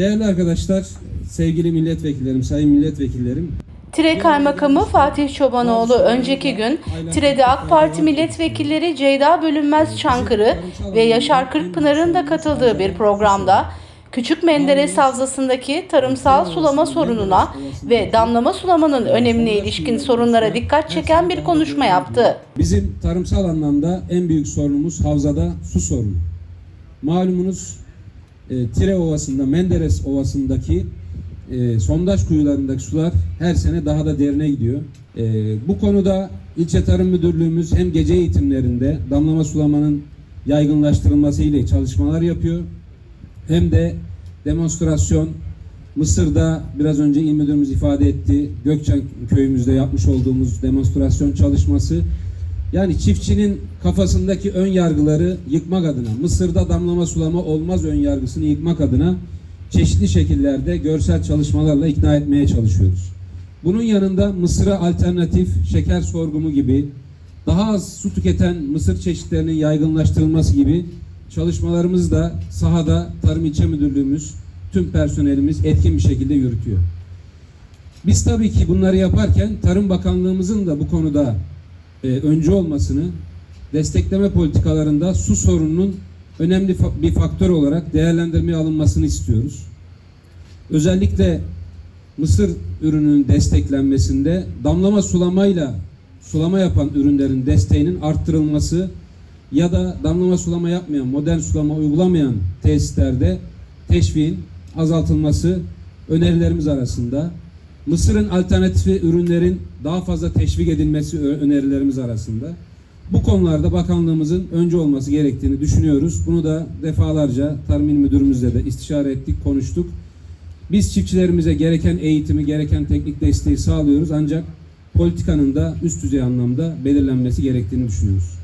Değerli arkadaşlar, sevgili milletvekillerim, sayın milletvekillerim, Tire Kaymakamı Fatih Çobanoğlu önceki gün Tire'de AK Parti milletvekilleri Ceyda Bölünmez Çankırı ve Yaşar Kırkpınar'ın da katıldığı bir programda Küçük Menderes Havzası'ndaki tarımsal sulama sorununa ve damlama sulamanın önemine ilişkin sorunlara dikkat çeken bir konuşma yaptı. bizim tarımsal anlamda en büyük sorunumuz havzada su sorunu. Malumunuz e, Tire Ovası'nda, Menderes Ovası'ndaki e, sondaj kuyularındaki sular her sene daha da derine gidiyor. E, bu konuda ilçe tarım müdürlüğümüz hem gece eğitimlerinde damlama sulamanın yaygınlaştırılması ile çalışmalar yapıyor. Hem de demonstrasyon Mısır'da biraz önce il müdürümüz ifade etti. Gökçen köyümüzde yapmış olduğumuz demonstrasyon çalışması yani çiftçinin kafasındaki ön yargıları yıkmak adına, Mısır'da damlama sulama olmaz ön yargısını yıkmak adına çeşitli şekillerde görsel çalışmalarla ikna etmeye çalışıyoruz. Bunun yanında Mısır'a alternatif şeker sorgumu gibi daha az su tüketen mısır çeşitlerinin yaygınlaştırılması gibi çalışmalarımız da sahada Tarım İlçe Müdürlüğümüz, tüm personelimiz etkin bir şekilde yürütüyor. Biz tabii ki bunları yaparken Tarım Bakanlığımızın da bu konuda e, öncü olmasını, destekleme politikalarında su sorununun önemli bir faktör olarak değerlendirmeye alınmasını istiyoruz. Özellikle mısır ürününün desteklenmesinde damlama sulamayla sulama yapan ürünlerin desteğinin arttırılması ya da damlama sulama yapmayan, modern sulama uygulamayan tesislerde teşviğin azaltılması önerilerimiz arasında. Mısırın alternatifi ürünlerin daha fazla teşvik edilmesi önerilerimiz arasında. Bu konularda bakanlığımızın önce olması gerektiğini düşünüyoruz. Bunu da defalarca Tarım Müdürümüzle de istişare ettik, konuştuk. Biz çiftçilerimize gereken eğitimi, gereken teknik desteği sağlıyoruz ancak politikanın da üst düzey anlamda belirlenmesi gerektiğini düşünüyoruz.